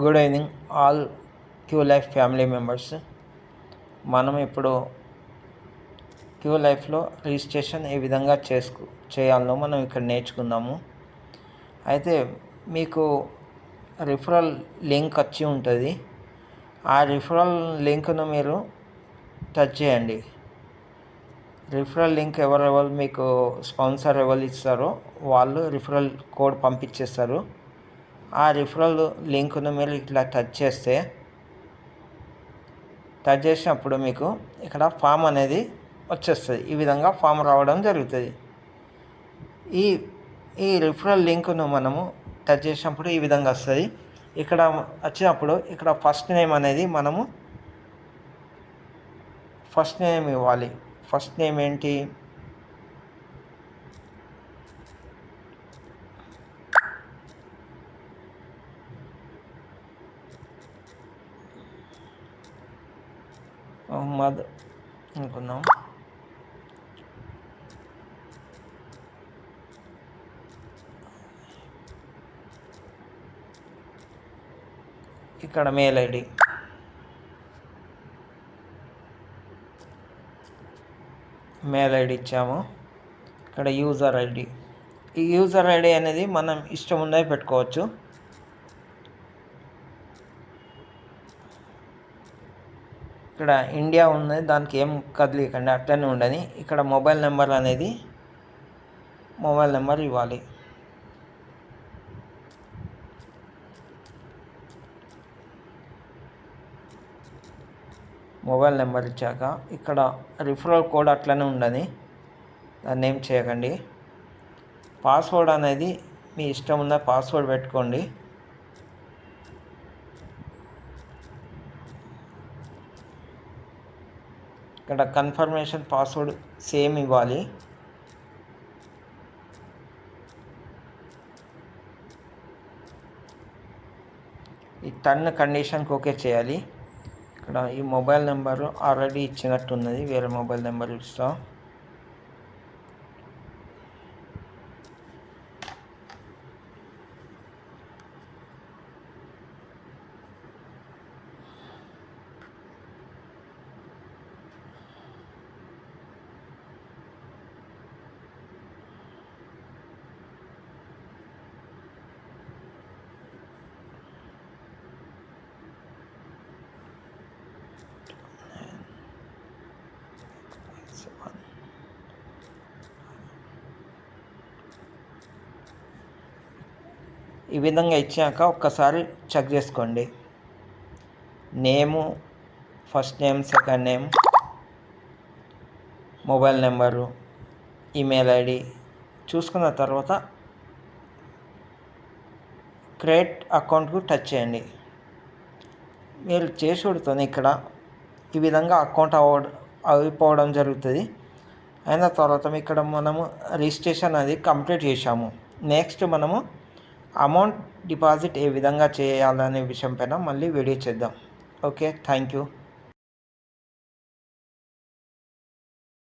Good evening all Q life family members. మనం ఇప్పుడు queue లైఫ్లో రిజిస్ట్రేషన్ ఏ విధంగా చేసుకు చేయాలో మనం ఇక్కడ నేర్చుకుందాము. అయితే మీకు రిఫరల్ లింక్ వచ్చి ఉంటుంది. ఆ రిఫరల్ లింక్ను మీరు టచ్ చేయండి. రిఫరల్ లింక్ ఎవరెవరు మీకు స్పాన్సర్ ఎవరు ఇస్తారో వాళ్ళు రిఫరల్ కోడ్ పంపించేస్తారు. ఆ రిఫరల్ లింక్ను మీరు ఇట్లా టచ్ చేస్తే టచ్ చేసినప్పుడు మీకు ఇక్కడ ఫామ్ అనేది వచ్చేస్తుంది. ఈ విధంగా ఫామ్ రావడం జరుగుతుంది. ఈ ఈ రిఫరల్ లింక్ను మనము టచ్ చేసినప్పుడు ఈ విధంగా వస్తుంది. ఇక్కడ వచ్చినప్పుడు ఇక్కడ ఫస్ట్ నేమ్ అనేది మనము ఫస్ట్ నేమ్ ఇవ్వాలి. ఫస్ట్ నేమ్ ఏంటి? మహమ్మద్ అనుకున్నాం ఇక్కడ మెయిల్ ఐడి. మెయిల్ ఐడి ఇచ్చాము. ఇక్కడ యూజర్ ఐడి. ఈ యూజర్ ఐడి అనేది మనం ఇష్టం ఉన్నది పెట్టుకోవచ్చు. ఇక్కడ ఇండియా ఉన్నది దానికి ఏం కదిలికండి అట్లనే ఉండని. ఇక్కడ మొబైల్ నెంబర్ అనేది మొబైల్ నెంబర్ ఇవ్వాలి. మొబైల్ నెంబర్ ఇచ్చాక ఇక్కడ రిఫరల్ కోడ్ అట్లనే ఉండని దాన్ని ఏం చేయకండి. పాస్వర్డ్ అనేది మీ ఇష్టం ఉన్న పాస్వర్డ్ పెట్టుకోండి. ఇక్కడ కన్ఫర్మేషన్ పాస్వర్డ్ సేమ్ ఇవ్వాలి. ఈ టర్న్ కండిషన్కి ఓకే చేయాలి. ఇక్కడ ఈ మొబైల్ నెంబరు ఆల్రెడీ ఇచ్చినట్టున్నది వేరే మొబైల్ నెంబర్ ఇస్తాం. ఈ విధంగా ఇచ్చాక ఒక్కసారి చెక్ చేసుకోండి. Name first name second name mobile number email ID చూసుకున్న తర్వాత క్రియేట్ అకౌంట్కు టచ్ చేయండి. మీరు చేసుడుతో ఇక్కడ ఈ విధంగా అకౌంట్ అవ అయిపోవడం జరుగుతుంది. అయిన తర్వాత ఇక్కడ మనము రిజిస్ట్రేషన్ అది కంప్లీట్ చేసాము నెక్స్ట్ మనము అమౌంట్ డిపాజిట్ ఏ విధంగా చేయాలనే విషయం పైన మళ్ళీ వీడియో చేద్దాం. Okay thank you.